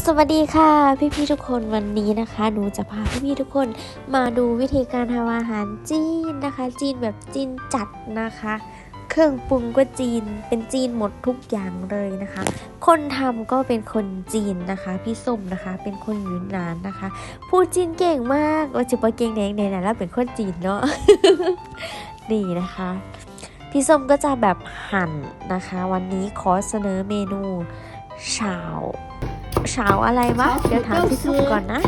สวัสดีค่ะพี่ๆทุกคนวันนี้นะคะ หนูจะพาพี่ๆทุกคนมาดูวิธีการทำอาหารจีนนะคะ จีนแบบจีนจัดนะคะ เครื่องปรุงก็จีนเป็นจีนหมดทุกอย่างเลยนะคะ คนทำก็เป็นคนจีนนะคะ พี่ส้มนะคะ เป็นคนยูนนานนะคะ พูดจีนเก่งมากว่าจะไปเก่งไหนไหนๆแล้วเป็นคนจีนเนาะนี่นะคะ พี่ส้มก็จะแบบหั่นนะคะ วันนี้ขอเสนอเมนูเฉา เฉาอะไรวะ เดี๋ยวถามพี่ส้มก่อนนะ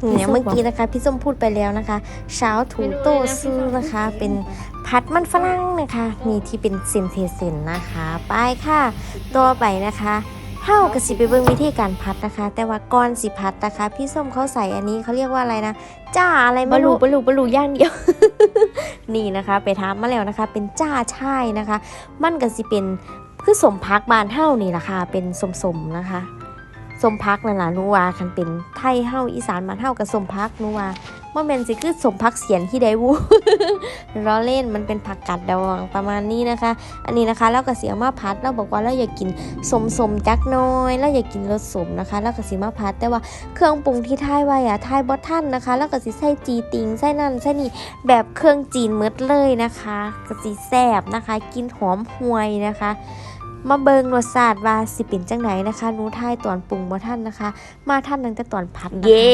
เนี่ยเมื่อกี้นะคะพี่ส้มพูดไปแล้วนะคะเช้าถูโต้ซื้อนะคะ เป็นพัดมันฝรั่งนะคะ มีที่เป็นเซนเทเซนนะคะ ไปค่ะต่อไปนะคะเฮ้ากระสิไปเบิ่งวิธีการพัดนะคะ แต่ว่าก่อนสิพัดนะคะ พี่ส้มเขาใส่อันนี้เขาเรียกว่าอะไรนะจ้าอะไรไม่รู้บลูบลูย่างเดียว นี่นะคะ ไปทามมาแล้วนะคะ เป็นจ้าช่ายนะคะ มันก็สิเป็น คือสมพักบานเฮ้านี่แหละค่ะเป็นสมๆนะคะ สมพักนั่นล่ะนูว่าคันเป็นไทยเฮาอีสานบ้านเฮากับสมพักนูว่าว่าแม่นสิคือสมพักเสียนที่ใดวูล้อเล่นมันเป็นผักกัดดองประมาณนี้นะคะ อันนี้นะคะแล้วก็เสียมาพัดเราบอกว่าเราอยากกินสมสมจักน้อยเราอยากกินรสสมนะคะ แล้วก็สีมาพัดแต่ว่าเครื่องปรุงที่ท้ายไว้อะท้ายบอท่านนะคะ แล้วก็สิใส่จีติงใส่นั่นใส่นี่แบบเครื่องจีนมืดเลยนะคะก็สิแซบนะคะ กินหอมห่วยนะคะ มาเบิงรสชาติว่าสิเป็นจังไหนนะคะหนูทายตอนปรุงบ่ท่านนะคะ มาท่านตั้งแต่ตอนผัดเย้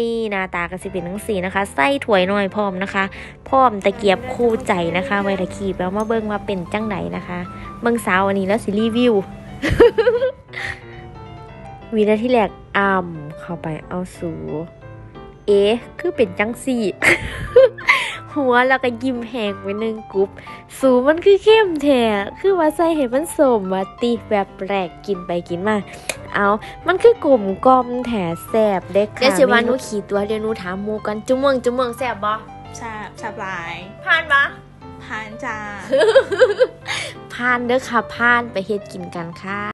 นี่หน้าตากระสิเป็นทั้งสีนะคะไส้ถ้วยหน่อยพร้อมนะคะพร้อมตะเกียบคู่ใจนะคะไว้ตะขีบแล้วมาเบิงว่าเป็นจังไหนนะคะ เบิงสาวอันนี้แล้วสิรีวิววินาที่แรกอ่ำเข้าไปเอาสู เอ๊ะคือเป็นจังสี่ หัวแล้วก็ยิ้มแหงไปหนึ่งกรุ๊ปสูมันคือเข้มแท้คือว่าใส่เห็นมันสมว่าติแบบแปลกกินไปกินมาเอา มันคือกลมกลอมแถแสบเด็กค่ะเดี๋ยวสิว่าหนูขี่ตัวเดี๋ยวหนูถามหมูกันจุ่มเมืองจุ่มเมืองแสบบ่แซ่บแซ่บหลายผ่านปะพานจ้าผ่านเด้อค่ะผ่านไปเฮ็ดกินกันค่ะ